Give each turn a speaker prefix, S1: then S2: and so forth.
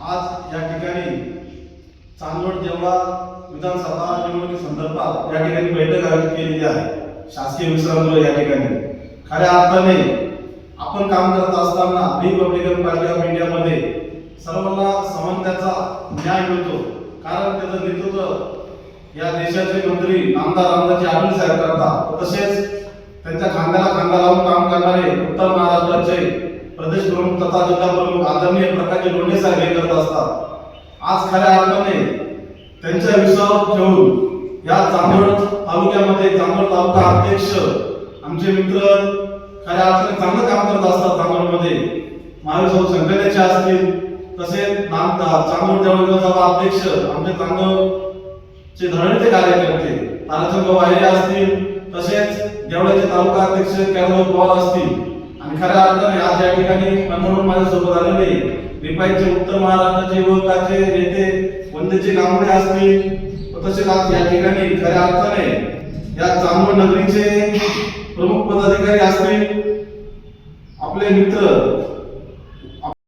S1: आज या ठिकाणी चांदवड देवळा विधानसभा निवडणुकी संदर्भात या ठिकाणी बैठक आयोजित केलेली आहे. शासकीय विश्रामगृह या ठिकाणी. खऱ्या अर्थाने आपण काम करत असताना रिपब्लिकन पार्टी ऑफ इंडियामध्ये सर्वांना समानतेचा न्याय मिळतो. कारण त्याचं नेतृत्व या देशाचे मंत्री आमदार आमदारचे आनंद साहेब करतात. तसेच उत्तर प्रदेश प्रमुख तथा जिल्हा प्रमुख आदरणीय प्रकाश लोंढे साहेब हे करत असतात. आज खऱ्या अर्थाने त्यांच्या विश्वासावर ठेवून या चांदवड तालुक्यामध्ये चांदवड तालुका अध्यक्ष आमचे मित्र खऱ्या अर्थाने चांगलं काम करत असतात चांदवडमध्ये महावीर संघटनेचे असतील तसेच नाम चांदवड देवळगावचा अध्यक्ष आमचे चांदवडचे धरणचे कार्यकर्ते ताराचंद वाहिरे असतील तसेच देवळाचे तालुका अध्यक्ष कॅरभाऊ पवार असतील. आणि अर्थ अर्थाने आज या ठिकाणी म्हणून माझ्यासोबत आलेले रिपाईचे उत्तर महाराष्ट्राचे युवकाचे नेते वंदेचे कांबळे असतील व तसेच आज या ठिकाणी खऱ्या अर्थाने या चांदवड नगरीचे प्रमुख पदाधिकारी असतील. आपले मित्र